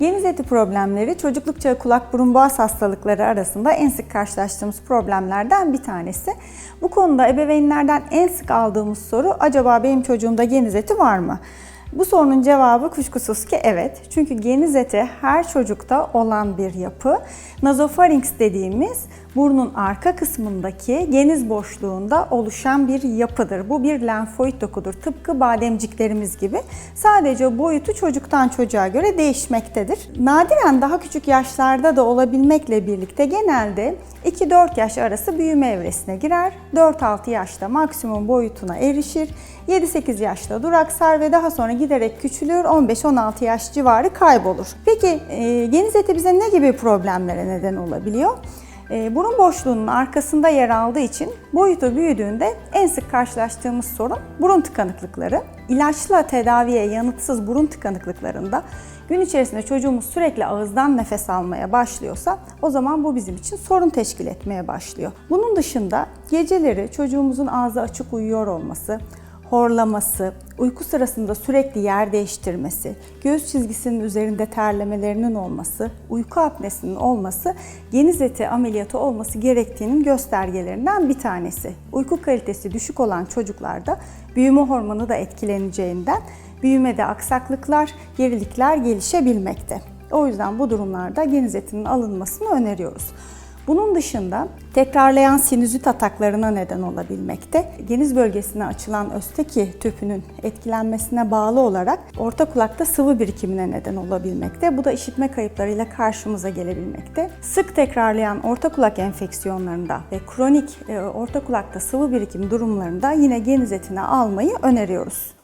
Geniz eti problemleri çocukluk çağı kulak burun boğaz hastalıkları arasında en sık karşılaştığımız problemlerden bir tanesi. Bu konuda ebeveynlerden en sık aldığımız soru acaba benim çocuğumda geniz eti var mı? Bu sorunun cevabı kuşkusuz ki evet. Çünkü geniz eti her çocukta olan bir yapı. Nasofarinks dediğimiz burnun arka kısmındaki geniz boşluğunda oluşan bir yapıdır. Bu bir lenfoid dokudur. Tıpkı bademciklerimiz gibi. Sadece boyutu çocuktan çocuğa göre değişmektedir. Nadiren daha küçük yaşlarda da olabilmekle birlikte genelde 2-4 yaş arası büyüme evresine girer. 4-6 yaşta maksimum boyutuna erişir. 7-8 yaşta duraksar ve daha sonra giderek küçülür. 15-16 yaş civarı kaybolur. Peki e, geniz eti bize ne gibi problemlere neden olabiliyor? E, burun boşluğunun arkasında yer aldığı için boyutu büyüdüğünde en sık karşılaştığımız sorun burun tıkanıklıkları. İlaçla tedaviye yanıtsız burun tıkanıklıklarında gün içerisinde çocuğumuz sürekli ağızdan nefes almaya başlıyorsa o zaman bu bizim için sorun teşkil etmeye başlıyor. Bunun dışında geceleri çocuğumuzun ağzı açık uyuyor olması, horlaması, uyku sırasında sürekli yer değiştirmesi, göğüs çizgisinin üzerinde terlemelerinin olması, uyku apnesinin olması geniz eti ameliyatı olması gerektiğinin göstergelerinden bir tanesi. Uyku kalitesi düşük olan çocuklarda büyüme hormonu da etkileneceğinden büyümede aksaklıklar, gerilikler gelişebilmekte. O yüzden bu durumlarda geniz etinin alınmasını öneriyoruz. Bunun dışında tekrarlayan sinüzit ataklarına neden olabilmekte. Geniz bölgesine açılan östeki tüpünün etkilenmesine bağlı olarak orta kulakta sıvı birikimine neden olabilmekte. Bu da işitme kayıplarıyla karşımıza gelebilmekte. Sık tekrarlayan orta kulak enfeksiyonlarında ve kronik e, orta kulakta sıvı birikim durumlarında yine geniz etini almayı öneriyoruz.